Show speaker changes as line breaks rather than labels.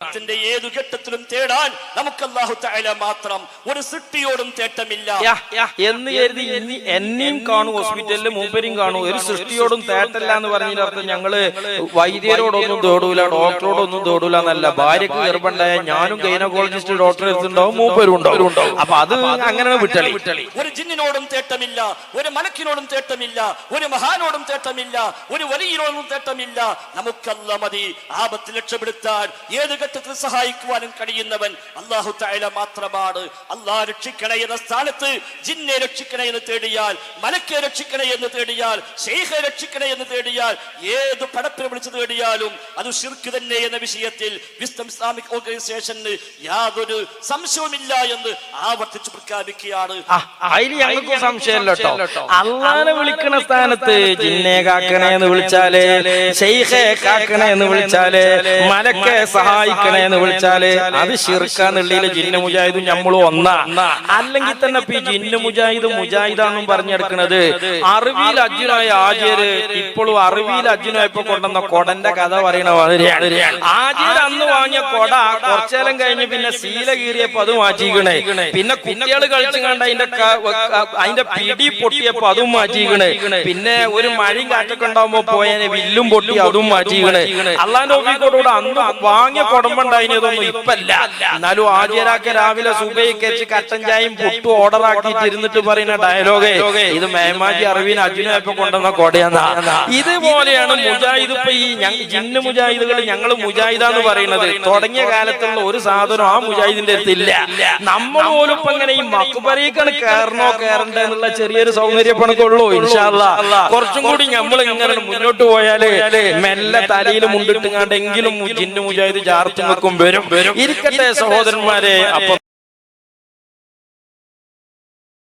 ത്തിന്റെ ഏതു ഘട്ടത്തിലും തേടാൻ നമുക്ക് അല്ലാഹു തആല മാത്രം ഒരു സൃഷ്ടിയോടും തേട്ടമില്ല.
എന്ന് കരുതി ഇനി എന്നെയും കാണും ഹോസ്പിറ്റലിൽ മൂപ്പരും കാണും. ഒരു സൃഷ്ടിയോടും തേട്ടല്ല എന്ന് പറഞ്ഞതിന്റെ അർത്ഥം ഞങ്ങൾ വൈദ്യരോടൊന്നും തേടൂല ഡോക്ടറോടൊന്നും തേടൂല എന്നല്ല. ഭാര്യക്ക് ഗർഭണ്ടായ ഞാനും ഗൈനക്കോളജിസ്റ്റ് ഡോക്ടർ എടുത്തുണ്ടാവും മൂപ്പരും ഉണ്ടാവും അപ്പൊ അത് അങ്ങനെ വിട്ടളി.
ഒരു ജിന്നിനോടും തേട്ടമില്ല ഒരു മലക്കിനോടും തേട്ടമില്ല ഒരു മഹാനോടും തേട്ടമില്ല ഒരു വലിയനോടും തേട്ടമില്ല. നമുക്കല്ല മതി. ആപത്ത് രക്ഷപ്പെടുത്താൻ. ഏത് ഘട്ടത്തിൽ സഹായിക്കുവാനും കഴിയുന്നവൻ അള്ളാഹു തആല മാത്രമാണ്. അള്ളാഹ് രക്ഷിക്കണേ എന്ന സ്ഥാനത്ത് ജിന്നെ രക്ഷിക്കണേ എന്ന് തേടിയാൽ മലക്കെ രക്ഷിക്കണേ എന്ന് തേടിയാൽ ഷെയ്ഖെ രക്ഷിക്കണേ എന്ന് തേടിയാൽ ഏത് പടപ്പിനെ വിളിച്ച് തേടിയാലും അത് ഷിർക്ക് തന്നെ എന്ന വിഷയത്തിൽ വിസ്തം ഇസ്ലാമിക് ഓർഗനൈസേഷന് യാതൊരു സംശയവുമില്ല എന്ന് ആവർത്തിച്ച് പ്രഖ്യാപിക്കുകയാണ്.
അതിൽ ഞങ്ങൾക്ക് സംശയമല്ലോ കേട്ടോ. അള്ളാനെ വിളിക്കണ സ്ഥാനത്ത് ജിന്നെ കാക്കണേ എന്ന് വിളിച്ചാലേ ഷെയ്ഖെ കാക്കണേ എന്ന് വിളിച്ചാലേ മലക്കെ സഹായിക്കണേ എന്ന് വിളിച്ചാൽ അത് ശിർക്കാന്നുള്ള ജിന്ന മുജാഹിദും നമ്മളും ഒന്നാ. അല്ലെങ്കിൽ തന്നെ ഇപ്പൊ ഈ ജിന്ന മുജാഹിദ് മുജാഹിദാന്നും പറഞ്ഞെടുക്കണത് അറിവിയിൽ അർജുനായ ആചാര് ഇപ്പോഴും അറിവിയിൽ അർജുനായപ്പോ കൊണ്ടുവന്ന കൊടന്റെ കഥ പറയണ മാതിരിയാണ് ആചാര് അന്ന് വാങ്ങിയ കൊട കുറച്ചേരം കഴിഞ്ഞ് പിന്നെ ശീല കീറിയപ്പോ അത് മാറ്റിക്കണേ പിന്നെ കുട്ടികൾ കളിച്ചു കണ്ട അതിന്റെ അതിന്റെ പിടി പൊട്ടിയപ്പോ അതും മാറ്റിക്കണേ പിന്നെ ഒരു മഴയും കാറ്റൊക്കെ ഉണ്ടാവുമ്പോ പോയതിനെ വില്ലും പൊട്ടി അതും മാറ്റിക്കണേ അള്ളാന്റെ ഓഫീസോടുകൂടെ അന്ന് വാങ്ങിയ കുടമ്പുണ്ടായിരുന്നതൊന്നും ഇപ്പല്ല. എന്നാലും ആചാരാക്ക രാവിലെ സുബൈക്കച്ച് കട്ടൻ ചായയും പുട്ടും ഓർഡർ ആക്കിയിട്ട് ഇരുന്നിട്ട് പറയുന്ന ഡയലോഗേ ഇത് മേമാജി അറിവിന് അർജുനയപ്പോ കൊണ്ടുവന്ന കൊടയാന്നാ. ഇതുപോലെയാണ് മുജാഹിദ് ഇപ്പൊ ഈ ജിന്ന് മുജാഹിദുകൾ ഞങ്ങൾ മുജാഹിദ എന്ന് പറയുന്നത്. തുടങ്ങിയ കാലത്തുള്ള ഒരു സാധനം ആ മുജാഹിദിന്റെ അടുത്തില്ല നമ്മൾ പോലും ഇപ്പൊ ഇങ്ങനെ ഈ മക്കുപരേക്കാണ് കയറണോ കയറണ്ട എന്നുള്ള ചെറിയൊരു സൗകര്യപ്പണൊക്കെ ഉള്ളൂ ഇൻഷാല്ല കുറച്ചും കൂടി നമ്മൾ ഇങ്ങനെ മുന്നോട്ട് പോയാൽ മെല്ലെ തലയിൽ മുണ്ടിട്ടുങ്ങാണ്ടെങ്കിലും ജിന്ന് മുജാഹിദ് ചാർത്തും വെക്കും വരും. ഇരിക്കട്ടെ സഹോദരന്മാരെ. അപ്പൊ